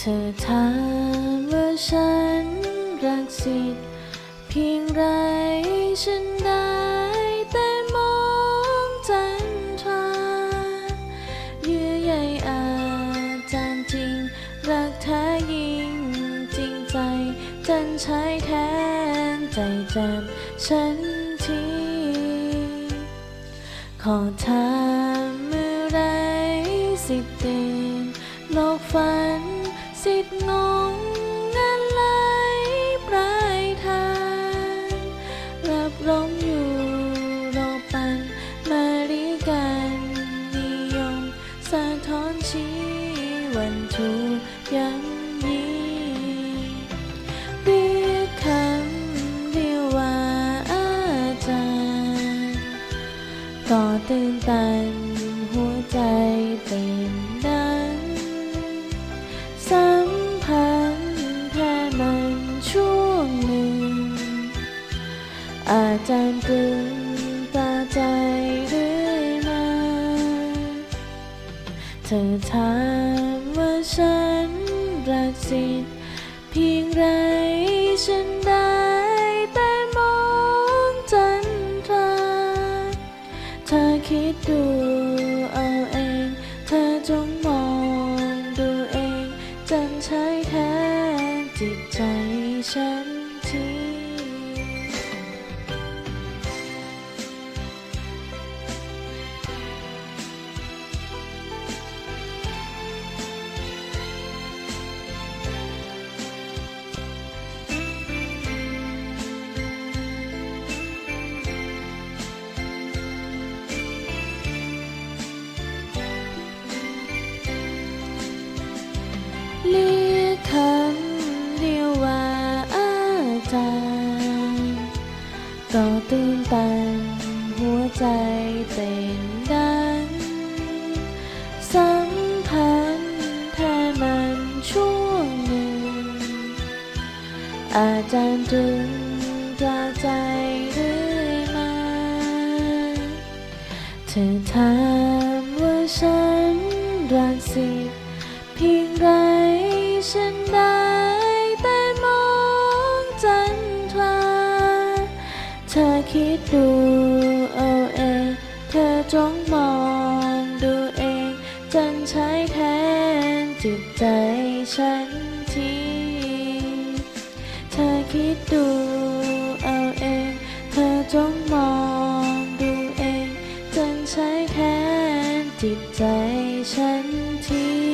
ธอถามว่าฉันรักสิทธิ์เพียงไรฉันได้แต่มองจันทราเยื่อใยอาจารย์จริง รักแท้ยิ่งจริงใจ จันใช้แทนใจแจำฉันทีขอถามเมื่อไรสิทธิ์ตื่นโลกฝัน วันทุกยังยีเรียกคำเดียวว่าอาจารย์ก็ตื่นตันหัวใจเต้นดังสัมพันธ์แค่มันช่วงหนึ่ง อาจารย์กลึงตาใจเรื่อยมา เธอถามว่า ฉันรักสิทธิ์เพียงไรฉันได้แต่มองจันทราเธอคิดดูเอาเอง เธอจงมองดูเอง จันใช้แทนจิตใจฉัน ก็ตื่นตันหัวใจเต้นดังสัมพันธ์แท้มันช่วงหนึ่ง อาจารย์จึงตราใจเรื่อยมา เธอถามว่าฉันรักสิเพียงไรฉันได้ เธอคิดดูเอาเอง เธอจงมองดูเองจันใช้แทนจิตใจฉันที เธอคิดดูเอาเอง เธอจงมองดูเองจันใช้แทนจิตใจฉันที